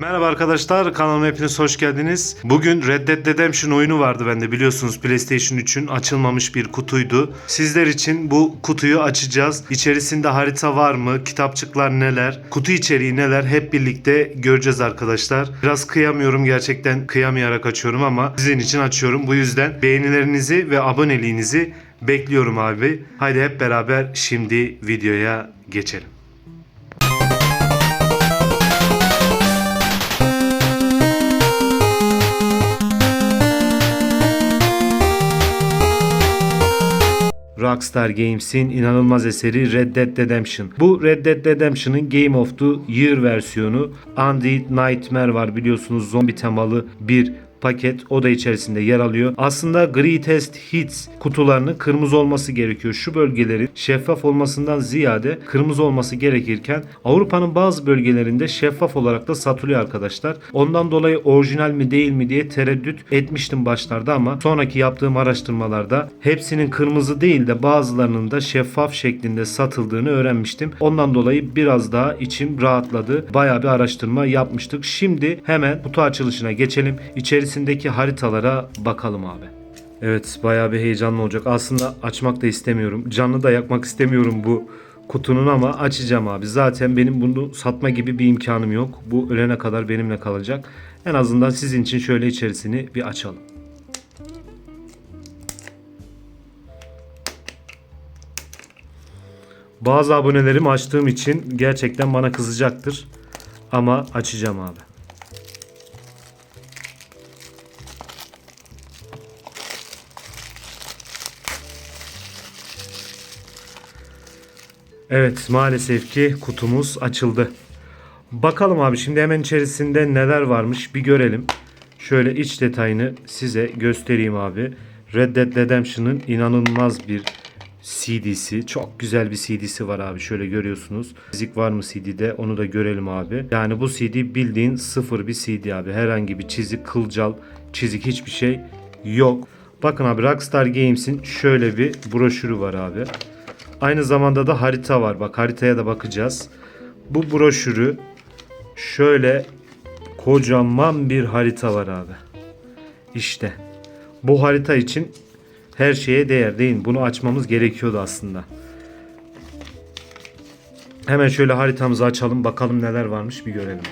Merhaba arkadaşlar kanalıma hepiniz hoş geldiniz. Bugün Red Dead Redemption oyunu vardı bende biliyorsunuz PlayStation 3'ün açılmamış bir kutuydu. Sizler için bu kutuyu açacağız. İçerisinde harita var mı? Kitapçıklar neler? Kutu içeriği neler? Hep birlikte göreceğiz arkadaşlar. Biraz kıyamıyorum gerçekten kıyamayarak açıyorum ama sizin için açıyorum. Bu yüzden beğenilerinizi ve aboneliğinizi bekliyorum abi. Haydi hep beraber şimdi videoya geçelim. Rockstar Games'in inanılmaz eseri Red Dead Redemption. Bu Red Dead Redemption'ın Game of the Year versiyonu. Undead Nightmare var biliyorsunuz zombi temalı bir paket o da içerisinde yer alıyor. Aslında Greatest Hits kutularının kırmızı olması gerekiyor. Şu bölgelerin şeffaf olmasından ziyade kırmızı olması gerekirken Avrupa'nın bazı bölgelerinde şeffaf olarak da satılıyor arkadaşlar. Ondan dolayı orijinal mi değil mi diye tereddüt etmiştim başlarda ama sonraki yaptığım araştırmalarda hepsinin kırmızı değil de bazılarının da şeffaf şeklinde satıldığını öğrenmiştim. Ondan dolayı biraz daha içim rahatladı. Bayağı bir araştırma yapmıştık. Şimdi hemen kutu açılışına geçelim. İçerisindeki haritalara bakalım abi. Evet bayağı bir heyecanlı olacak. Aslında açmak da istemiyorum. Canlı da yakmak istemiyorum bu kutunun ama açacağım abi. Zaten benim bunu satma gibi bir imkanım yok. Bu ölene kadar benimle kalacak. En azından sizin için şöyle içerisini bir açalım. Bazı abonelerim açtığım için gerçekten bana kızacaktır. Ama açacağım abi. Evet maalesef ki kutumuz açıldı. Bakalım abi şimdi hemen içerisinde neler varmış bir görelim. Şöyle iç detayını size göstereyim abi. Red Dead Redemption'ın inanılmaz bir CD'si. Çok güzel bir CD'si var abi. Şöyle görüyorsunuz. Müzik var mı CD'de onu da görelim abi. Yani bu CD bildiğin sıfır bir CD abi. Herhangi bir çizik, kılcal, çizik hiçbir şey yok. Bakın abi Rockstar Games'in şöyle bir broşürü var abi. Aynı zamanda da harita var. Bak haritaya da bakacağız. Bu broşürü şöyle kocaman bir harita var abi. İşte. Bu harita için her şeye değer değil? Bunu açmamız gerekiyordu aslında. Hemen şöyle haritamızı açalım. Bakalım neler varmış bir görelim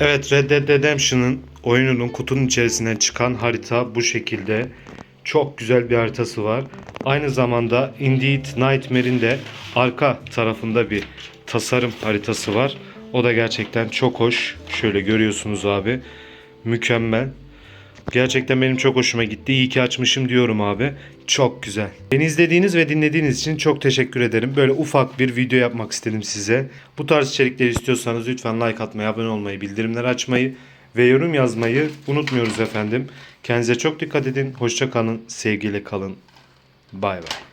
Evet Red Dead Redemption'ın oyununun kutunun içerisinden çıkan harita bu şekilde. Çok güzel bir haritası var. Aynı zamanda Indeed Nightmare'in de arka tarafında bir tasarım haritası var. O da gerçekten çok hoş. Şöyle görüyorsunuz abi. Mükemmel. Gerçekten benim çok hoşuma gitti. İyi ki açmışım diyorum abi. Çok güzel. Beni izlediğiniz ve dinlediğiniz için çok teşekkür ederim. Böyle ufak bir video yapmak istedim size. Bu tarz içerikleri istiyorsanız lütfen like atmayı, abone olmayı, bildirimleri açmayı ve yorum yazmayı unutmuyoruz efendim. Kendinize çok dikkat edin. Hoşça kalın. Sevgiyle kalın. Bay bay.